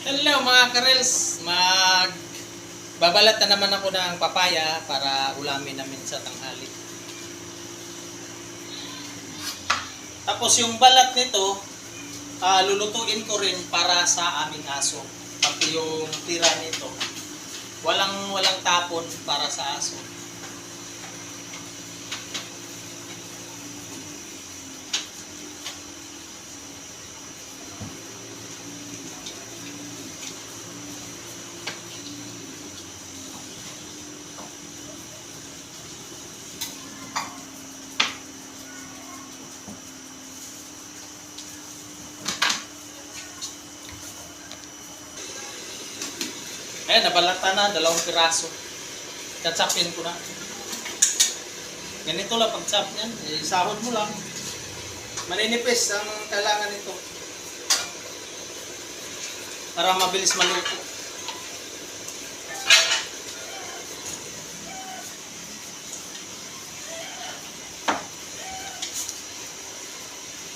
Hello mga karels, mag babalat na naman ako ng papaya para ulamin namin sa tanghali. Tapos yung balat nito, ah, lulutuin ko rin para sa aming aso. Pati yung tira nito, walang walang tapon para sa aso. Ayan, nabalatan na, dalawang piraso. Katsapin ko na. Ganito lang pag-chop niyan. Eh, sahod mo lang. Maninipis ang kailangan nito. Para mabilis maluto.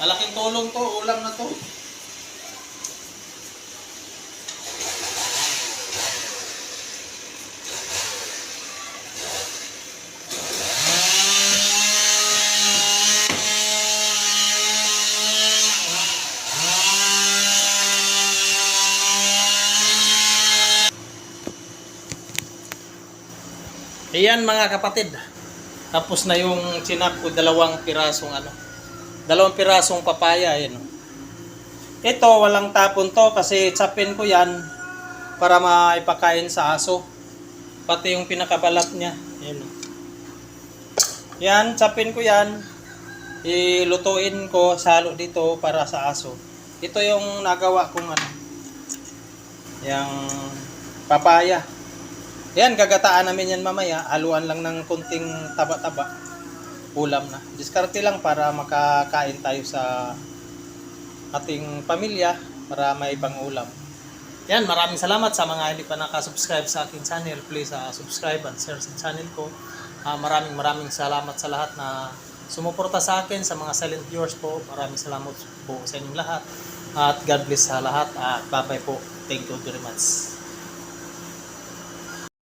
Malaking tulong to, ulam na to. Ayan mga kapatid. Tapos na yung chinap ko dalawang pirasong ano. Dalawang pirasong papaya ayan. Ito walang tapon to kasi chapin ko yan para maipakain sa aso. Pati yung pinakabalat niya. Ayan. Yan, chapin ko yan. Ilutuin ko salo dito para sa aso. Ito yung nagawa kong ano. Yung papaya. Yan, gagataan namin yan mamaya. Haluan lang ng kunting taba-taba. Ulam na. Diskarte lang para makakain tayo sa ating pamilya para may pang ulam. Yan, maraming salamat sa mga hindi pa nakasubscribe sa akin channel. Please uh, subscribe and share sa channel ko. Ah, maraming maraming salamat sa lahat na sumuporta sa akin, sa mga silent viewers po. Maraming salamat po sa inyong lahat. At God bless sa lahat. At bye-bye po. Thank you very much.